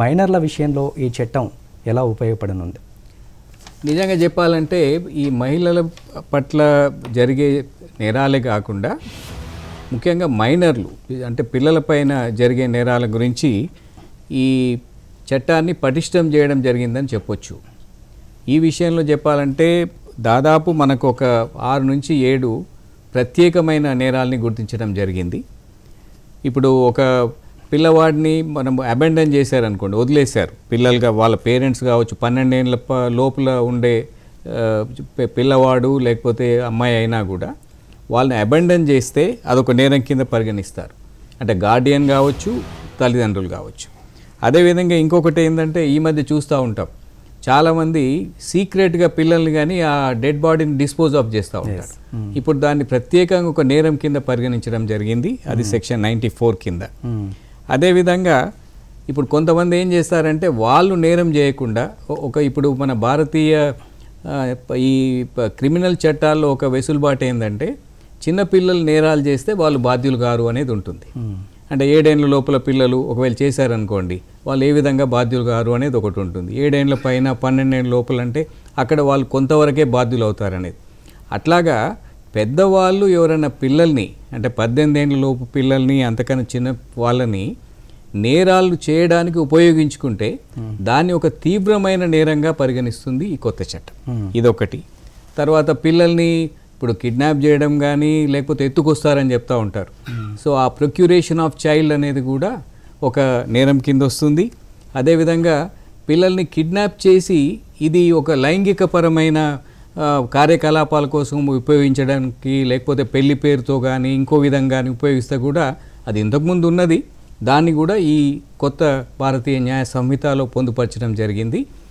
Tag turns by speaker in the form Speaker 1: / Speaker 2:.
Speaker 1: మైనర్ల విషయంలో ఈ చట్టం ఎలా ఉపయోగపడనుంది?
Speaker 2: నిజంగా చెప్పాలంటే ఈ మహిళల పట్ల జరిగే నేరాలే కాకుండా ముఖ్యంగా మైనర్లు అంటే పిల్లలపైన జరిగే నేరాల గురించి ఈ చట్టాన్ని పటిష్టం చేయడం జరిగిందని చెప్పొచ్చు. ఈ విషయంలో చెప్పాలంటే దాదాపు మనకు ఒక ఆరు నుంచి ఏడు ప్రత్యేకమైన నేరాల్ని గుర్తించడం జరిగింది. ఇప్పుడు ఒక పిల్లవాడిని మనం అబెండన్ చేశారనుకోండి వదిలేశారు. పిల్లలుగా వాళ్ళ పేరెంట్స్ కావచ్చు పన్నెండేళ్ళ లోపల ఉండే పిల్లవాడు లేకపోతే అమ్మాయి అయినా కూడా వాళ్ళని అబెండన్ చేస్తే అదొక నేరం కింద పరిగణిస్తారు. అంటే గార్డియన్ కావచ్చు తల్లిదండ్రులు కావచ్చు. అదేవిధంగా ఇంకొకటి ఏంటంటే ఈ మధ్య చూస్తూ ఉంటాం. చాలామంది సీక్రెట్గా పిల్లల్ని కానీ ఆ డెడ్ బాడీని డిస్పోజ్ ఆఫ్ చేస్తూ ఉంటారు. ఇప్పుడు దాన్ని ప్రత్యేకంగా ఒక నేరం కింద పరిగణించడం జరిగింది. అది సెక్షన్ నైంటీ ఫోర్ కింద. అదేవిధంగా ఇప్పుడు కొంతమంది ఏం చేస్తారంటే వాళ్ళు నేరం చేయకుండా ఒక ఇప్పుడు మన భారతీయ ఈ క్రిమినల్ చట్టాల్లో ఒక వెసులుబాటు ఏంటంటే చిన్నపిల్లలు నేరాలు చేస్తే వాళ్ళు బాధ్యులు గారు అనేది ఉంటుంది. అంటే ఏడేండ్ల లోపల పిల్లలు ఒకవేళ చేశారనుకోండి వాళ్ళు ఏ విధంగా బాధ్యులు గారు అనేది ఒకటి ఉంటుంది. ఏడేండ్ల పైన పన్నెండేండ్ల లోపల అంటే అక్కడ వాళ్ళు కొంతవరకే బాధ్యులు అవుతారనేది. అట్లాగా పెద్దవాళ్ళు ఎవరైనా పిల్లల్ని అంటే పద్దెనిమిది ఏళ్ళ లోపు పిల్లల్ని అంతకన్నా చిన్న వాళ్ళని నేరాలు చేయడానికి ఉపయోగించుకుంటే దాన్ని ఒక తీవ్రమైన నేరంగా పరిగణిస్తుంది ఈ కొత్త చట్టం. ఇదొకటి. తర్వాత పిల్లల్ని ఇప్పుడు కిడ్నాప్ చేయడం కానీ లేకపోతే ఎత్తుకొస్తారని చెప్తా ఉంటారు. సో ఆ ప్రొక్యూరేషన్ ఆఫ్ చైల్డ్ అనేది కూడా ఒక నేరం కింద వస్తుంది. అదేవిధంగా పిల్లల్ని కిడ్నాప్ చేసి ఇది ఒక లైంగికపరమైన కార్యకలాపాల కోసం ఉపయోగించడానికి లేకపోతే పెళ్ళి పేరుతో కానీ ఇంకో విధంగా కానీ ఉపయోగిస్తే కూడా అది ఇంతకుముందు ఉన్నది. దాన్ని కూడా ఈ కొత్త భారతీయ న్యాయ సంహితలో పొందుపరచడం జరిగింది.